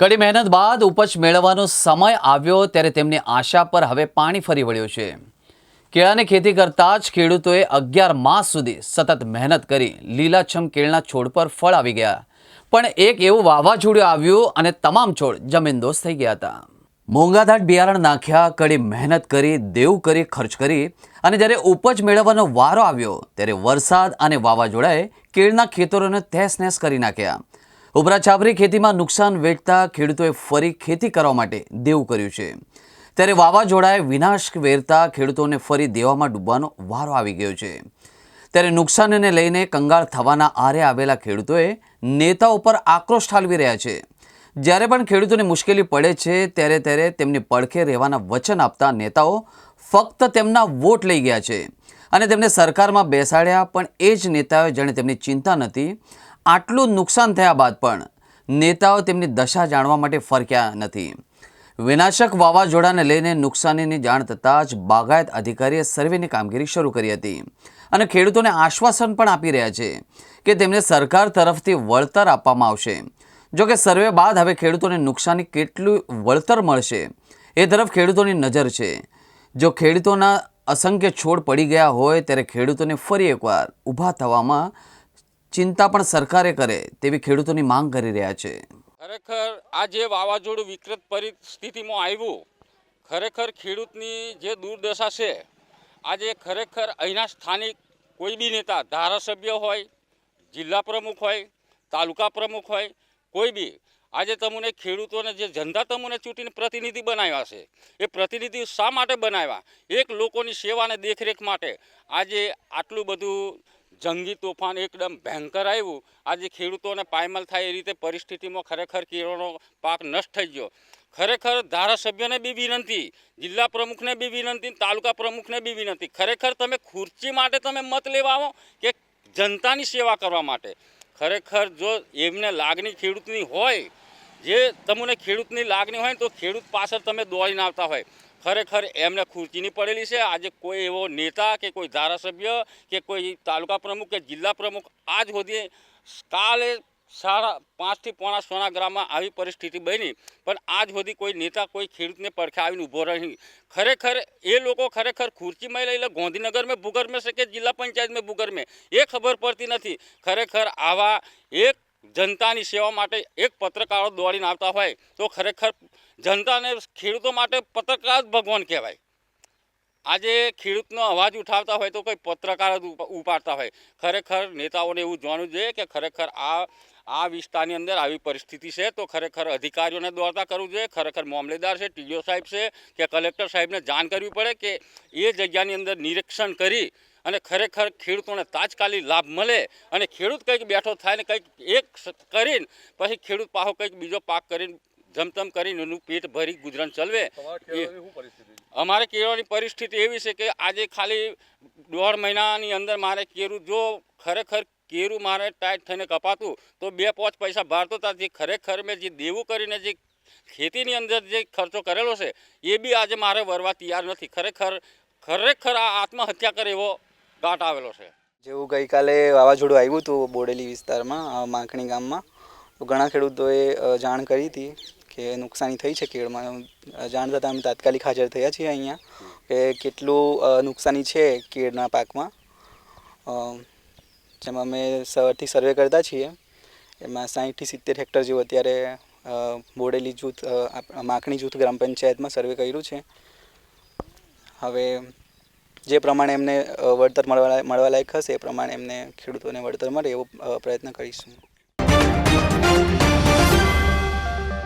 કડી મહેનત બાદ ઉપજ મેળવવાનો સમય આવ્યો ત્યારે તેમની આશા પર હવે પાણી ફરી વળ્યું છે. કેળાની ખેતી કરતા જ ખેડૂતોએ અગિયાર માસ સુધી સતત મહેનત કરી લીલાછમ કેળના છોડ પર ફળ આવી ગયા. પણ એક એવું વાવાઝોડું આવ્યું અને તમામ છોડ જમીનદોસ્ત થઈ ગયા હતા. મોંઘાધાટ બિયારણ નાખ્યા, કડી મહેનત કરી, દેવું કરી, ખર્ચ કરી અને જ્યારે ઉપજ મેળવવાનો વારો આવ્યો ત્યારે વરસાદ અને વાવાઝોડાએ કેળના ખેતરોને તહેસ નહેસ કરી નાખ્યા. ઉપરા છાપરી ખેતીમાં નુકસાન વેઠતા ખેડૂતોએ ફરી ખેતી કરવા માટે દેવું કર્યું છે. ત્યારે વાવાઝોડાએ વિનાશ વેરતા ખેડૂતોને ફરી દેવામાં ડૂબવાનો વારો આવી ગયો છે. ત્યારે નુકસાનને લઈને કંગાળ થવાના આરે આવેલા ખેડૂતોએ નેતાઓ પર આક્રોશ ઠાલવી રહ્યા છે. જ્યારે પણ ખેડૂતોને મુશ્કેલી પડે છે, ત્યારે ત્યારે તેમની પડખે રહેવાના વચન આપતા નેતાઓ ફક્ત તેમના વોટ લઈ ગયા છે. અને તેમને સરકારમાં બેસાડ્યા, પણ એ જ નેતાઓએ જેણે તેમની ચિંતા નથી આટલું નુકસાન થયા બાદ પણ નેતાઓ તેમની દશા જાણવા માટે ફરક્યા નથી. વિનાશક વાવાઝોડાને લઈને નુકસાનીની જાણ થતાં જ બાગાયત અધિકારીએ સર્વેની કામગીરી શરૂ કરી હતી અને ખેડૂતોને આશ્વાસન પણ આપી રહ્યા છે કે તેમને સરકાર તરફથી વળતર આપવામાં આવશે. જો કે સર્વે બાદ હવે ખેડૂતોને નુકસાની કેટલું વળતર મળશે એ તરફ ખેડૂતોની નજર છે. જો ખેડૂતોના અસંખ્ય છોડ પડી ગયા હોય ત્યારે ખેડૂતોને ફરી એકવાર ઊભા થવામાં ચિંતા પણ સરકારે કરે તેવી ખેડૂતોની માંગ કરી રહ્યા છે. ખરેખર આ જે વાવાઝોડું વિકૃત પરિસ્થિતિમાં આવ્યું, ખરેખર ખેડૂતની જે દુર્દશા છે, આજે ખરેખર અહીંના સ્થાનિક કોઈ બી નેતા, ધારાસભ્ય હોય, જિલ્લા પ્રમુખ હોય, તાલુકા પ્રમુખ હોય, કોઈ બી, આજે તમને ખેડૂતોને જે જનતા તમને ચૂંટીને પ્રતિનિધિ બનાવ્યા છે, એ પ્રતિનિધિ શા માટે બનાવ્યા? એક લોકોની સેવા અને દેખરેખ માટે આજે આટલું બધું જંગી તોફાન એકદમ ભયંકર આવ્યું. આજે ખેડૂતોને પાયમાલ થાય એ રીતે પરિસ્થિતિમાં ખરેખર કેળોનો પાક નષ્ટ થઈ ગયો. ખરેખર ધારાસભ્યને બી વિનંતી, જિલ્લા પ્રમુખને બી વિનંતી તાલુકા પ્રમુખને બી વિનંતી. ખરેખર તમે ખુરચી માટે તમે મત લેવા આવો કે જનતાની સેવા કરવા માટે? ખરેખર જો એમને લાગણી ખેડૂતની હોય, જે તમને ખેડૂતની લાગણી હોય તો ખેડૂત પાછળ તમે દોડીને આવતા હોય. ખરેખર એમને ખુરચીની પડેલી છે. આજે કોઈ એવો નેતા કે કોઈ ધારાસભ્ય કે કોઈ તાલુકા પ્રમુખ કે જિલ્લા પ્રમુખ આજ સુધી કાલે સાડા પાંચથી પોણા સોના ગ્રામમાં આવી પરિસ્થિતિ બની. પણ આજ સુધી કોઈ નેતા, કોઈ ખેડૂતને પડખે આવીને ઊભો રહી ખરેખર એ લોકો ખરેખર ખુરચીમાં લઈ લે ગાંધીનગર મેં ભૂગર છે કે જિલ્લા પંચાયત મેં એ ખબર પડતી નથી. ખરેખર આવા એક જનતાની સેવા માટે એક પત્રકારો દોડીને આવતા હોય તો ખરેખર જનતાને ખેડૂતો માટે પત્રકાર જ ભગવાન કહેવાય. આજે ખેડૂતનો અવાજ ઉઠાવતા હોય તો કોઈ પત્રકાર જ ઉપ- ઉપાડતા હોય. ખરેખર નેતાઓને એવું જોવાનું જોઈએ કે ખરેખર આ આ વિસ્તારની અંદર આવી પરિસ્થિતિ છે તો ખરેખર અધિકારીઓને દોડતા કરવું જોઈએ. ખરેખર મામલેદાર છે, ટીડીઓ સાહેબ છે કે કલેક્ટર સાહેબને જાણ કરવી પડે કે એ જગ્યાની અંદર નિરીક્ષણ કરી અને ખરેખર ખેડૂતોને તાત્કાલિક લાભ મળે અને ખેડૂત કંઈક બેઠો થાય ને કંઈક એક કરીને પછી ખેડૂત પાહો કંઈક બીજો પાક કરીને જમતમ કરીને એનું પેટ ભરી ગુજરાન ચલવે. અમારે કેળવાની પરિસ્થિતિ એવી છે કે આજે ખાલી દોઢ મહિનાની અંદર મારે કેરું જો ખરેખર કેરું મારે ટાઈટ થઈને કપાતું તો બે પાંચ પૈસા ભારતો હતા જે ખરેખર મેં જે દેવું કરીને જે ખેતીની અંદર જે ખર્ચો કરેલો છે એ બી આજે મારે વરવા તૈયાર નથી. ખરેખર ખરેખર આ આત્મહત્યા કરે એવો ઘાટ આવેલો છે. જેવું ગઈકાલે વાવાઝોડું આવ્યું હતું બોડેલી વિસ્તારમાં માંકણી ગામમાં. ઘણા ખેડૂતોએ જાણ કરી હતી કે નુકસાની થઈ છે કેળમાં. જાણ થતાં અમે તાત્કાલિક હાજર થયા છીએ અહીંયા કે કેટલું નુકસાની છે કેળના પાકમાં. જેમાં અમે સવારથી સર્વે કરતા છીએ, એમાં સાહીઠથી સિત્તેર હેક્ટર જેવું અત્યારે બોડેલી જૂથ માખણી જૂથ ગ્રામ પંચાયતમાં સર્વે કર્યું છે. હવે જે પ્રમાણે એમને વળતર મળવા મળવા લાયક હશે એ પ્રમાણે એમને ખેડૂતોને વળતર મળે એવો પ્રયત્ન કરીશું.